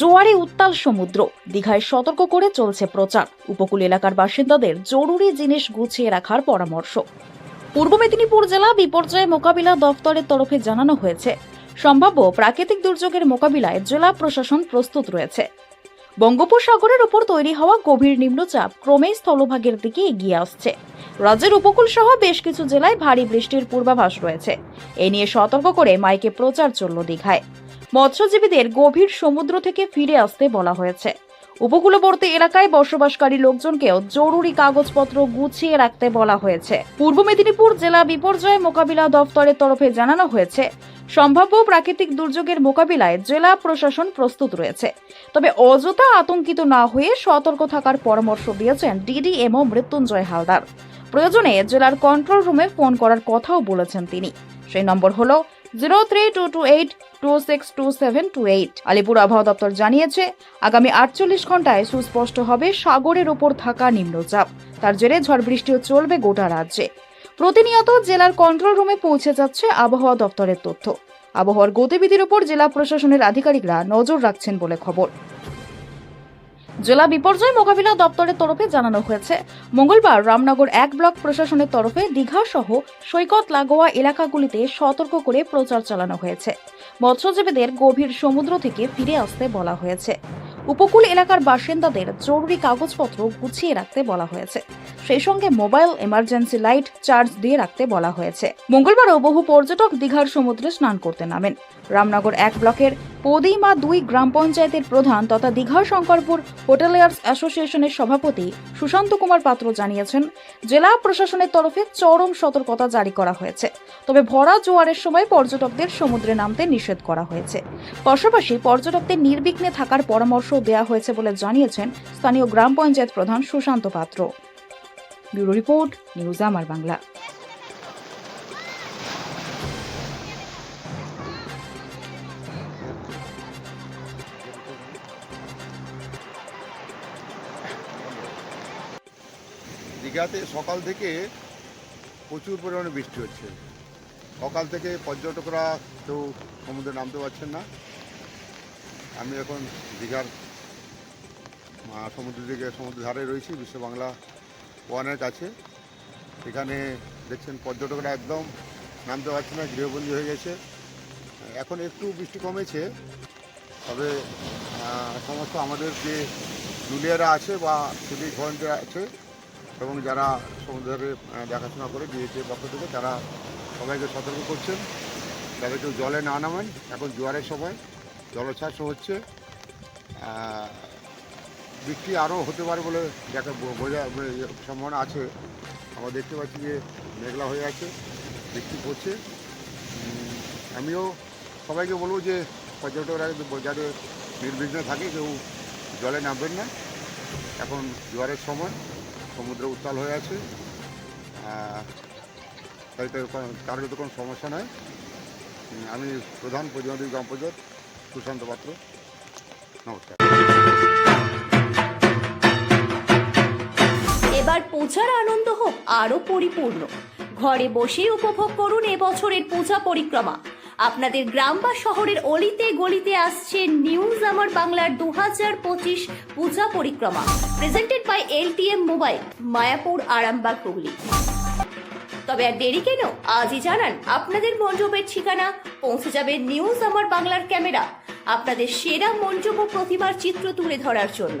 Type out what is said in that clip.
জোয়ারে উত্তাল সমুদ্র। দীঘায় সতর্ক করে চলছে প্রচার। উপকূল এলাকার বাসিন্দাদের জরুরি জিনিস গুছিয়ে রাখার পরামর্শ। পূর্ব মেদিনীপুর জেলা বিপর্যয় মোকাবিলা দফতরের তরফে জানানো হয়েছে। সম্ভাব্য প্রাকৃতিক দুর্যোগের মোকাবিলায় জেলা প্রশাসন প্রস্তুত রয়েছে। বঙ্গোপসাগরের উপর তৈরি হওয়া গভীর নিম্নচাপ ক্রমেই স্থলভাগের দিকে এগিয়ে আসছে। রাজ্যের উপকূল সহ বেশ কিছু জেলায় ভারী বৃষ্টির পূর্বাভাস রয়েছে। এ নিয়ে সতর্ক করে মাইকে প্রচার চলল দীঘায়। মৎস্যজীবীদের গভীর সমুদ্র থেকে ফিরে আসতে বলা হয়েছে। উপকূলবর্তী এলাকায় বসবাসকারী লোকজনকেও জরুরি কাগজপত্র গুছিয়ে রাখতে বলা হয়েছে। পূর্ব মেদিনীপুর জেলা বিপর্যয় মোকাবিলা দফতরের তরফে জানানো হয়েছে, সম্ভাব্য প্রাকৃতিক দুর্যোগের মোকাবিলায় জেলা প্রশাসন প্রস্তুত রয়েছে। তবে অযথা আতঙ্কিত না হয়ে সতর্ক থাকার পরামর্শ দিয়েছেন ডিডিএমও মৃত্যুঞ্জয় হালদার। প্রয়োজনে জেলার কন্ট্রোল রুমে ফোন করার কথাও বলেছেন তিনি। সেই নম্বর হল zero three two two eight two six two seven two eight Alipore আবহাওয়া দপ্তর জানিয়েছে আগামী আটচল্লিশ ঘন্টায় সুস্পষ্ট হবে সাগরের ওপর থাকা নিম্নচাপ তার জেরে ঝড় বৃষ্টিও চলবে গোটা রাজ্যে প্রতিনিয়ত জেলার কন্ট্রোল রুমে পৌঁছে যাচ্ছে আবহাওয়া দপ্তরের তথ্য আবহাওয়ার গতিবিধির উপর জেলা প্রশাসনের আধিকারিকরা নজর রাখছেন বলে খবর জেলা বিপর্যয় মোকাবিলা দপ্তরের তরফে জানানো হয়েছে। মঙ্গলবার রামনগর এক ব্লক প্রশাসনের তরফে দীঘা সহ সৈকত লাগোয়া এলাকাগুলিতে সতর্ক করে প্রচার চালানো হয়েছে। মৎস্যজীবীদের গভীর সমুদ্র থেকে ফিরে আসতে বলা হয়েছে। উপকূল এলাকার বাসিন্দাদের জরুরি কাগজপত্র গুছিয়ে রাখতে বলা হয়েছে। সেই সঙ্গে মোবাইল এমার্জেন্সি লাইট চার্জ দিয়ে রাখতে বলা হয়েছে। মঙ্গলবারও বহু পর্যটক দীঘার সমুদ্রে স্নান করতে নামেন। রামনগর এক ব্লকের পদিমা দুই গ্রাম পঞ্চায়েতের প্রধান তথা দীঘা শঙ্করপুর হোটেলিয়ার্স অ্যাসোসিয়েশনের সভাপতি সুশান্ত কুমার পাত্র জানিয়েছেন, জেলা প্রশাসনের তরফে চরম সতর্কতা জারি করা হয়েছে। তবে ভরা জোয়ারের সময় পর্যটকদের সমুদ্রে নামতে নিষেধ করা হয়েছে। পাশাপাশি পর্যটকদের নির্বিঘ্নে থাকার পরামর্শ দেওয়া হয়েছে বলে জানিয়েছেন স্থানীয় গ্রাম পঞ্চায়েত প্রধান সুশান্ত পাত্র। ব্যুরো রিপোর্ট, নিউজ আমার বাংলা। দীঘাতে সকাল থেকে প্রচুর পরিমাণে বৃষ্টি হচ্ছে। সকাল থেকে পর্যটকরা কেউ সমুদ্রে নামতে পারছেন না। আমি এখন দীঘার সমুদ্র দিকে সমুদ্র ধারে রয়েছি, বিশ্ব বাংলা ওয়ানের কাছে। এখানে দেখছেন পর্যটকরা একদম নামতে পারছে না, গৃহবন্দী হয়ে গেছে। এখন একটু বৃষ্টি কমেছে, তবে সমস্ত আমাদের যে জুলিয়ারা আছে বা সিভিক ভলেন্টিয়ার আছে, এবং যারা সমুদ্রে দেখাশোনা করে ডিএসএর পক্ষ থেকে, তারা সবাইকে সতর্ক করছেন। যাতে কেউ জলে না নামেন। এখন জোয়ারের সময় জলোচ্ছ্বাস হচ্ছে। বৃষ্টি আরও হতে পারে বলে দেখা বোঝা সম্ভাবনা আছে। আমরা দেখতে পাচ্ছি যে মেঘলা হয়ে আছে, বৃষ্টি পড়ছে। আমিও সবাইকে বলব যে পর্যটকরা যাতে নির্বিঘ্নে থাকে, কেউ জলে নামবেন না। এখন জোয়ারের সময়, সমুদ্র উত্তাল হয়ে আছে। তাই তো কোনো- কারোর কোনো সমস্যা নয়। আমি প্রধান প্রতিনিধি গ্রাম পঞ্চায়েত সুশান্ত পাত্র। নমস্কার। এবার পূজার আনন্দ হোক আরও পরিপূর্ণ। ঘরে বসেই উপভোগ করুন এবছরের পূজা পরিক্রমা। আপনাদের গ্রাম বা শহরের অলিতে গলিতে আসছে নিউজ আমার বাংলার দু হাজার পঁচিশ পূজা পরিক্রমা। Presented by LTM mobile Mayapur, Arambagh, Hooghly. তবে আর দেরি কেন? আজই জানান, আপনাদের মণ্ডপের ঠিকানা, পৌঁছে যাবে নিউজ আমার বাংলার ক্যামেরা। আপনাদের সেরা মণ্ডপ প্রতিমার চিত্র তুলে ধরার জন্য।